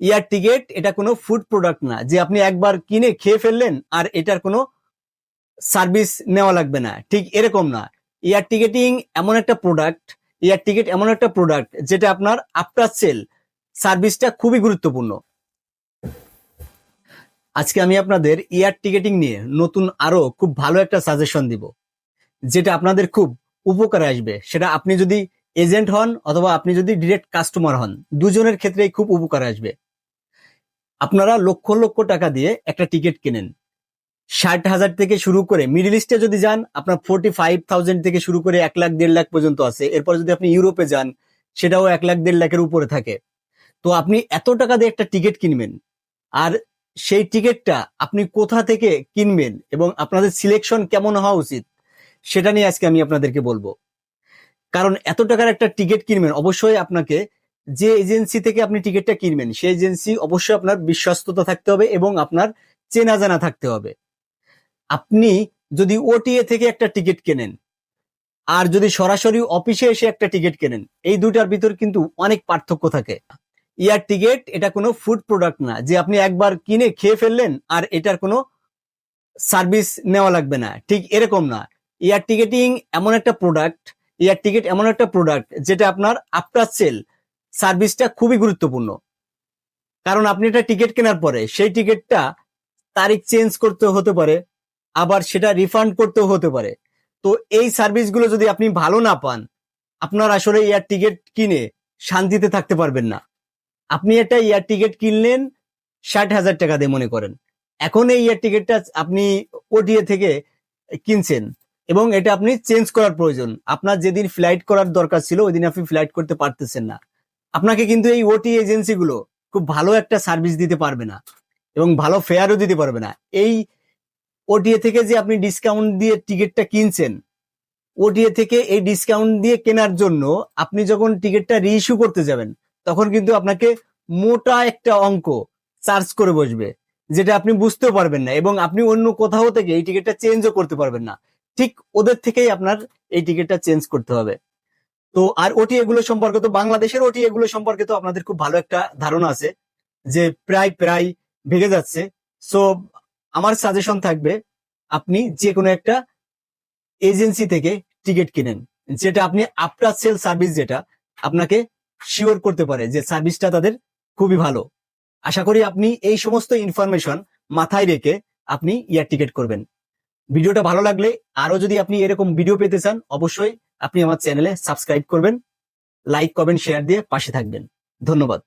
Air ticket, এটা কোনো food product না। যে আপনি একবার কিনে খেয়ে ফেললেন আর এটার কোনো সার্ভিস নেওয়া লাগবে না। ঠিক এরকম না। এয়ার টিকেটিং এমন একটা প্রোডাক্ট এয়ার টিকেট এমন একটা প্রোডাক্ট যেটা আপনার আফটার সেল সার্ভিসটা খুবই গুরুত্বপূর্ণ। আজকে আমি আপনাদের এয়ার টিকেটিং নিয়ে নতুন আরও খুব ভালো একটা সাজেশন দিব, যেটা আপনাদের খুব উপকারে আসবে। সেটা আপনি যদি এজেন্ট হন অথবা আপনি যদি ডিরেক্ট কাস্টমার হন, দুজনের ক্ষেত্রেই খুব উপকারে আসবে। আপনারা লক্ষ লক্ষ টাকা দিয়ে একটা টিকিট কেনেন। ষাট হাজার থেকে শুরু করে মিডল ইস্টে যদি যান, আপনার ফোর্টি ফাইভ থাউজেন্ড থেকে শুরু করে এক লাখ, দেড় লাখ পর্যন্ত আছে। এরপর যদি আপনি ইউরোপে যান, সেটাও এক লাখ, দেড় লাখের উপরে থাকে। তো আপনি এত টাকা দিয়ে একটা টিকিট কিনবেন, আর সেই টিকিটটা আপনি কোথা থেকে কিনবেন এবং আপনাদের সিলেকশন কেমন হওয়া উচিত, সেটা নিয়ে আজকে আমি আপনাদেরকে বলব। কারণ এত টাকার একটা টিকিট কিনবেন, অবশ্যই আপনাকে যে এজেন্সি থেকে আপনি টিকিটটা কিনবেন, সেই এজেন্সি অবশ্যই আপনার বিশ্বস্ততা থাকতে হবে এবং আপনার চেনা জানা থাকতে হবে। আপনি যদি ওটিএ থেকে একটা টিকিট কেনেন, আর যদি সরাসরি অফিসে এসে একটা টিকিট কেনেন, এই দুটার ভিতর কিন্তু অনেক পার্থক্য থাকে। এয়ার টিকিট এটা কোনো ফুড প্রোডাক্ট না, যে আপনি একবার কিনে খেয়ে ফেললেন আর এটার কোনো সার্ভিস নেওয়া লাগবে না। ঠিক এরকম না। এয়ার টিকেটিং এমন একটা প্রোডাক্ট এয়ার টিকিট এমন একটা প্রোডাক্ট যেটা আপনার আফটার সেল সার্ভিসটা খুবই গুরুত্বপূর্ণ। কারণ আপনি একটা টিকিট কেনার পরে সেই টিকিটটা তারিখ চেঞ্জ করতে হতে পারে, আবার সেটা রিফান্ড করতেও হতে পারে। তো এই সার্ভিসগুলো যদি আপনি ভালো না পান, আপনার আসলে এয়ার টিকিট কিনে শান্তিতে থাকতে পারবেন না। আপনি একটা এয়ার টিকিট কিনলেন, ষাট হাজার টাকা দিয়ে মনে করেন। এখন এই এয়ার টিকিটটা আপনি ওটিএ থেকে কিনছেন এবং এটা আপনি চেঞ্জ করার প্রয়োজন। আপনার যেদিন ফ্লাইট করার দরকার ছিল ওই দিন আপনি ফ্লাইট করতে পারতেছেন না। আপনাকে কিন্তু এই ওটি এজেন্সিগুলো খুব ভালো একটা সার্ভিস দিতে পারবে না এবং ভালো ফেয়ারও দিতে পারবে না। এই ওটিএ থেকে যে আপনি ডিসকাউন্ট দিয়ে টিকিটটা কিনছেন ওটিএ থেকে এই ডিসকাউন্ট দিয়ে কেনার জন্য আপনি যখন টিকিটটা রিইস্যু করতে যাবেন, তখন কিন্তু আপনাকে মোটা একটা অঙ্ক চার্জ করে বসবে, যেটা আপনি বুঝতেও পারবেন না এবং আপনি অন্য কোথাও থেকে এই টিকিটটা চেঞ্জও করতে পারবেন না। ঠিক ওদের থেকেই আপনার এই টিকিটটা চেঞ্জ করতে হবে। তো আর ওটি এগুলো সম্পর্কে তো বাংলাদেশের ওটি এগুলো সম্পর্কে তো আপনাদের খুব ভালো একটা ধারণা আছে, যে প্রায় প্রায় ভেঙে যাচ্ছে। সো আমার সাজেশন থাকবে, আপনি যে কোনো একটা এজেন্সি থেকে টিকিট কিনেন, যেটা আপনি আফটার সেল সার্ভিস যেটা, আপনাকে শিওর করতে পারে যে সার্ভিসটা তাদের খুবই ভালো। আশা করি আপনি এই সমস্ত ইনফরমেশন মাথায় রেখে আপনি ইয়ার টিকিট করবেন। ভিডিওটা ভালো লাগলে আরও যদি আপনি এরকম ভিডিও পেতে চান, অবশ্যই আপনি আমার চ্যানেলে সাবস্ক্রাইব করবেন লাইক কমেন্ট শেয়ার দিয়ে পাশে থাকবেন। ধন্যবাদ।